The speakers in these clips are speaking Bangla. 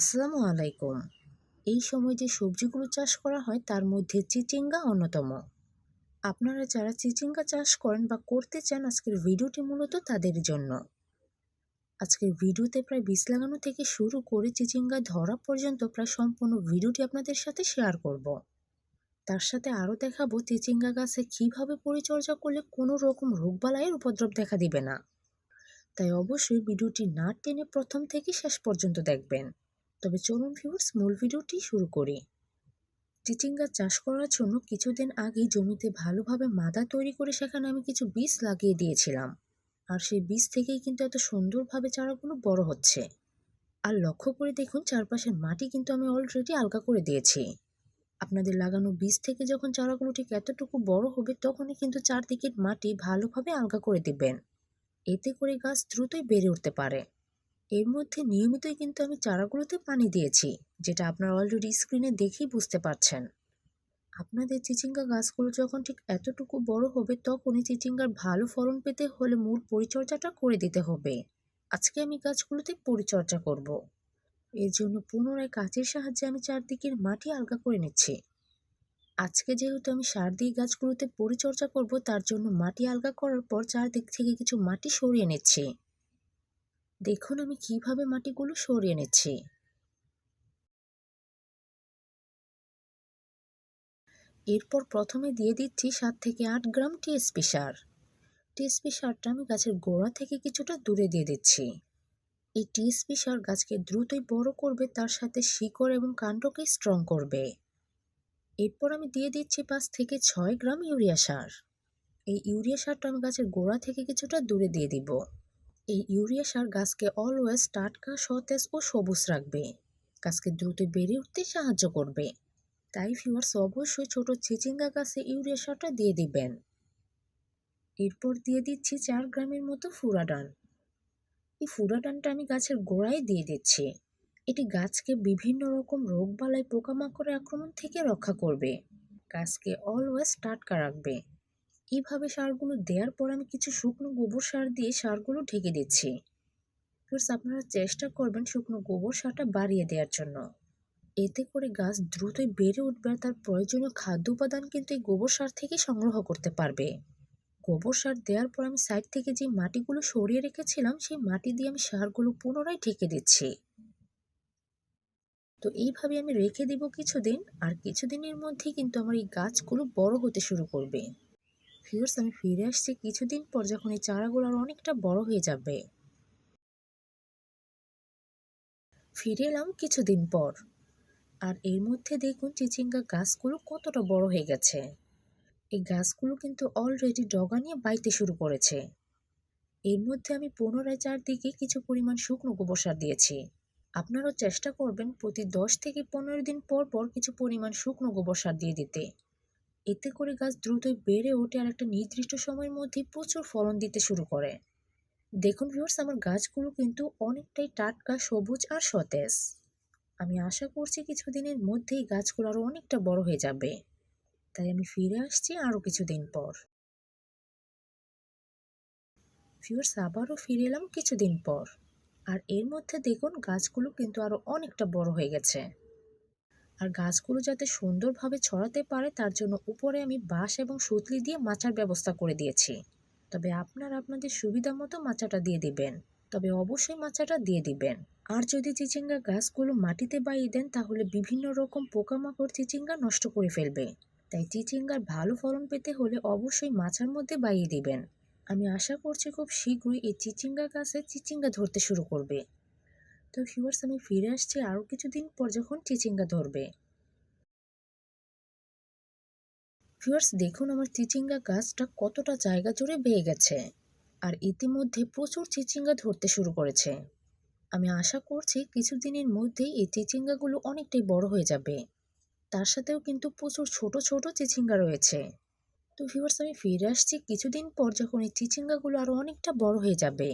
আসসালামু আলাইকুম। এই সময় যে সবজিগুলো চাষ করা হয়, তার মধ্যে চিচিঙ্গা অন্যতম। আপনারা যারা চিচিঙ্গা চাষ করেন বা করতে চান, আজকের ভিডিওটি মূলত তাদের জন্য। আজকের ভিডিওতে প্রায় বীজ লাগানো থেকে শুরু করে চিচিঙ্গা ধরা পর্যন্ত প্রায় সম্পূর্ণ ভিডিওটি আপনাদের সাথে শেয়ার করব। তার সাথে আরও দেখাবো চিচিঙ্গা গাছে কীভাবে পরিচর্যা করলে কোনো রকম রোগবালাইয়ের উপদ্রব দেখা দিবে না। তাই অবশ্যই ভিডিওটি না টেনে প্রথম থেকে শেষ পর্যন্ত দেখবেন। তবে চলুন ভিউর্স মূল ভিডিওটি শুরু করি। চিচিঙ্গা চাষ করার জন্য কিছুদিন আগেই জমিতে ভালোভাবে মাদা তৈরি করে সেখানে আমি কিছু বীজ লাগিয়ে দিয়েছিলাম। আর সেই বীজ থেকেই কিন্তু এত সুন্দরভাবে চারাগুলো বড় হচ্ছে। আর লক্ষ্য করে দেখুন চারপাশের মাটি কিন্তু আমি অলরেডি আলগা করে দিয়েছি। আপনাদের লাগানো বীজ থেকে যখন চারাগুলো ঠিক এতটুকু বড় হবে, তখনই কিন্তু চারদিকের মাটি ভালোভাবে আলগা করে দিবেন। এতে করে গাছ দ্রুতই বেড়ে উঠতে পারে। এর মধ্যে নিয়মিতই কিন্তু আমি চারাগুলোতে পানি দিয়েছি, যেটা আপনারা অলরেডি স্ক্রিনে দেখেই বুঝতে পারছেন। আপনাদের চিচিঙ্গা গাছগুলো যখন ঠিক এতটুকু বড় হবে তখনই চিচিঙ্গার ভালো ফলন পেতে হলে মূল পরিচর্যাটা করে দিতে হবে। আজকে আমি গাছগুলোতে পরিচর্যা করব। এর জন্য পুনরায় কাঁচের সাহায্যে আমি চারদিকের মাটি আলগা করে নিচ্ছি। আজকে যেহেতু আমি সার দিয়ে গাছগুলোতে পরিচর্যা করব, তার জন্য মাটি আলগা করার পর চারদিক থেকে কিছু মাটি সরিয়ে নিচ্ছি। দেখুন আমি কীভাবে মাটিগুলো সরিয়ে নিচ্ছি। এরপর প্রথমে দিয়ে দিচ্ছি সাত থেকে আট গ্রাম টিএসপি সার টিএসপি সারটা আমি গাছের গোড়া থেকে কিছুটা দূরে দিয়ে দিচ্ছি। এই টিএসপি সার গাছকে দ্রুতই বড় করবে, তার সাথে শিকড় এবং কাণ্ডকে স্ট্রং করবে। এরপর আমি দিয়ে দিচ্ছি পাঁচ থেকে ছয় গ্রাম ইউরিয়া সার। এই ইউরিয়া সারটা আমি গাছের গোড়া থেকে কিছুটা দূরে দিয়ে দিব। এই ইউরিয়া সার গাছকে অলওয়েজ টাটকা, সতেজ ও সবুজ রাখবে। গাছকে দ্রুত বেড়ে উঠতে সাহায্য করবে। তাই ভিউয়ার্স অবশ্যই ছোট চিচিঙ্গা গাছে ইউরিয়া সারটা দিয়ে দিবেন। এরপর দিয়ে দিচ্ছি চার গ্রামের মতো ফুরাডান। এই ফুরাডানটা আমি গাছের গোড়ায় দিয়ে দিচ্ছি। এটি গাছকে বিভিন্ন রকম রোগবালাই পোকামাকড়ের আক্রমণ থেকে রক্ষা করবে। গাছকে অলওয়েজ টাটকা রাখবে। এইভাবে সারগুলো দেওয়ার পর আমি কিছু শুকনো গোবর সার দিয়ে সারগুলো ঢেকে দিচ্ছি। প্লাস আপনারা চেষ্টা করবেন শুকনো গোবর সারটা বাড়িয়ে দেওয়ার জন্য। এতে করে গাছ দ্রুতই বেড়ে উঠবে আর তার প্রয়োজনীয় খাদ্য উপাদান কিন্তু এই গোবর সার থেকে সংগ্রহ করতে পারবে। গোবর সার দেওয়ার পর আমি সাইড থেকে যে মাটিগুলো সরিয়ে রেখেছিলাম, সেই মাটি দিয়ে আমি সারগুলো পুনরায় ঢেকে দিচ্ছি। তো এইভাবে আমি রেখে দিব কিছুদিন, আর কিছুদিনের মধ্যেই কিন্তু আমার এই গাছগুলো বড় হতে শুরু করবে। ভিউর্স আমি ফিরে আসছি কিছুদিন পর যখন এই চারাগুলো আর অনেকটা বড় হয়ে যাবে। ফিরে এলাম কিছুদিন পর। আর এর মধ্যে দেখুন চিচিঙ্গা গাছগুলো কতটা বড় হয়ে গেছে। এই গাছগুলো কিন্তু অলরেডি ডগা নিয়ে বাইতে শুরু করেছে। এর মধ্যে আমি পুনরায় চারদিকে কিছু পরিমাণ শুকনো গোবর সার দিয়েছি। আপনারাও চেষ্টা করবেন প্রতি দশ থেকে পনেরো দিন পর পর কিছু পরিমাণ শুকনো গোবর সার দিয়ে দিতে। এতে করে গাছ দ্রুতই বেড়ে ওঠে আর একটা নির্দিষ্ট সময়ের মধ্যে প্রচুর ফলন দিতে শুরু করে। দেখুন ভিউর্স আমার গাছগুলো কিন্তু অনেকটাই টাটকা, সবুজ আর সতেজ। আমি আশা করছি কিছুদিনের মধ্যেই গাছগুলো আরও অনেকটা বড় হয়ে যাবে। তাই আমি ফিরে আসছি আরও কিছুদিন পর। ভিউর্স আবারও ফিরে এলাম কিছুদিন পর। আর এর মধ্যে দেখুন, গাছগুলো কিন্তু আরও অনেকটা বড় হয়ে গেছে। আর গাছগুলো যাতে সুন্দরভাবে ছড়াতে পারে, তার জন্য উপরে আমি বাঁশ এবং সুতলি দিয়ে মাচার ব্যবস্থা করে দিয়েছি। তবে আপনার আপনাদের সুবিধা মতো মাচাটা দিয়ে দিবেন। তবে অবশ্যই মাচাটা দিয়ে দিবেন। আর যদি চিচিঙ্গা গাছগুলো মাটিতে বাইয়ে দেন, তাহলে বিভিন্ন রকম পোকামাকড় চিচিঙ্গা নষ্ট করে ফেলবে। তাই চিচিঙ্গার ভালো ফলন পেতে হলে অবশ্যই মাচার মধ্যে বাইয়ে দিবেন। আমি আশা করছি খুব শীঘ্রই এই চিচিঙ্গা গাছে চিচিঙ্গা ধরতে শুরু করবে। তো ভিউয়ার্স আমি ফিরে আসছি আরও কিছুদিন পর যখন চিচিঙ্গা ধরবে। ভিউয়ার্স দেখুন আমার চিচিঙ্গা গাছটা কতটা জায়গা জুড়ে বেয়ে গেছে আর ইতিমধ্যে প্রচুর চিচিঙ্গা ধরতে শুরু করেছে। আমি আশা করছি কিছুদিনের মধ্যেই এই চিচিঙ্গাগুলো অনেকটাই বড় হয়ে যাবে। তার সাথেও কিন্তু প্রচুর ছোট ছোট চিচিঙ্গা রয়েছে। তো ভিউয়ার্স আমি ফিরে আসছি কিছুদিন পর যখন এই চিচিঙ্গাগুলো আরও অনেকটা বড় হয়ে যাবে।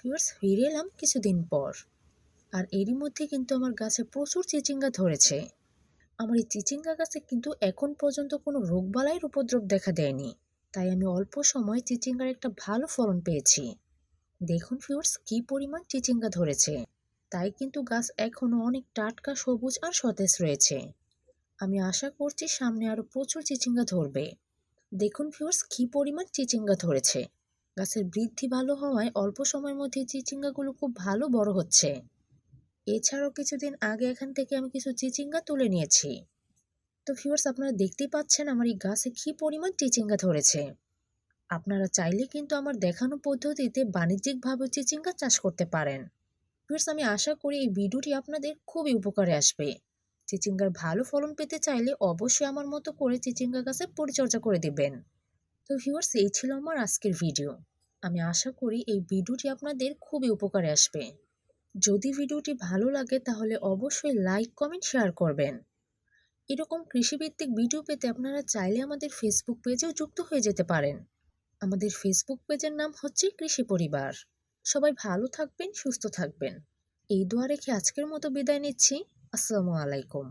ভিউয়ার্স ফিরে এলাম কিছুদিন পর। আর এরই মধ্যে কিন্তু আমার গাছে প্রচুর চিচিঙ্গা ধরেছে। আমার এই চিচিঙ্গা গাছে কিন্তু এখন পর্যন্ত কোনো রোগবালাইয়ের উপদ্রব দেখা দেয়নি। তাই আমি অল্প সময় চিচিঙ্গার একটা ভালো ফলন পেয়েছি। দেখুন ফিওর্স কি পরিমাণ চিচিঙ্গা ধরেছে। তাই কিন্তু গাছ এখনও অনেক টাটকা, সবুজ আর সতেজ রয়েছে। আমি আশা করছি সামনে আরও প্রচুর চিচিঙ্গা ধরবে। দেখুন ফিওর্স কি পরিমাণ চিচিঙ্গা ধরেছে। গাছের বৃদ্ধি ভালো হওয়ায় অল্প সময়ের মধ্যে চিচিঙ্গাগুলো খুব ভালো বড় হচ্ছে। এছাড়াও কিছুদিন আগে এখান থেকে আমি কিছু চিচিঙ্গা তুলে নিয়েছি। তো ফিওর্স আপনারা দেখতেই পাচ্ছেন আমার এই গাছে কি পরিমাণ চিচিঙ্গা ধরেছে। আপনারা চাইলে কিন্তু আমার দেখানো পদ্ধতিতে বাণিজ্যিকভাবে চিচিঙ্গা চাষ করতে পারেন। ফিওর্স আমি আশা করি এই ভিডিওটি আপনাদের খুবই উপকারে আসবে। চিচিঙ্গার ভালো ফলন পেতে চাইলে অবশ্যই আমার মতো করে চিচিঙ্গা গাছের পরিচর্যা করে দিবেন। তো ভিউয়ার্স এই ছিল আমার আজকের ভিডিও আমি আশা করি এই ভিডিওটি আপনাদের খুবই উপকারে আসবে। যদি ভিডিওটি ভালো লাগে, তাহলে অবশ্যই লাইক কমেন্ট শেয়ার করবেন। এরকম কৃষিভিত্তিক ভিডিও পেতে আপনারা চাইলে আমাদের ফেসবুক পেজেও যুক্ত হয়ে যেতে পারেন। আমাদের ফেসবুক পেজের নাম হচ্ছে কৃষি পরিবার। সবাই ভালো থাকবেন, সুস্থ থাকবেন। এই দোয়া রেখে আজকের মতো বিদায় নিচ্ছি। আসসালামু আলাইকুম।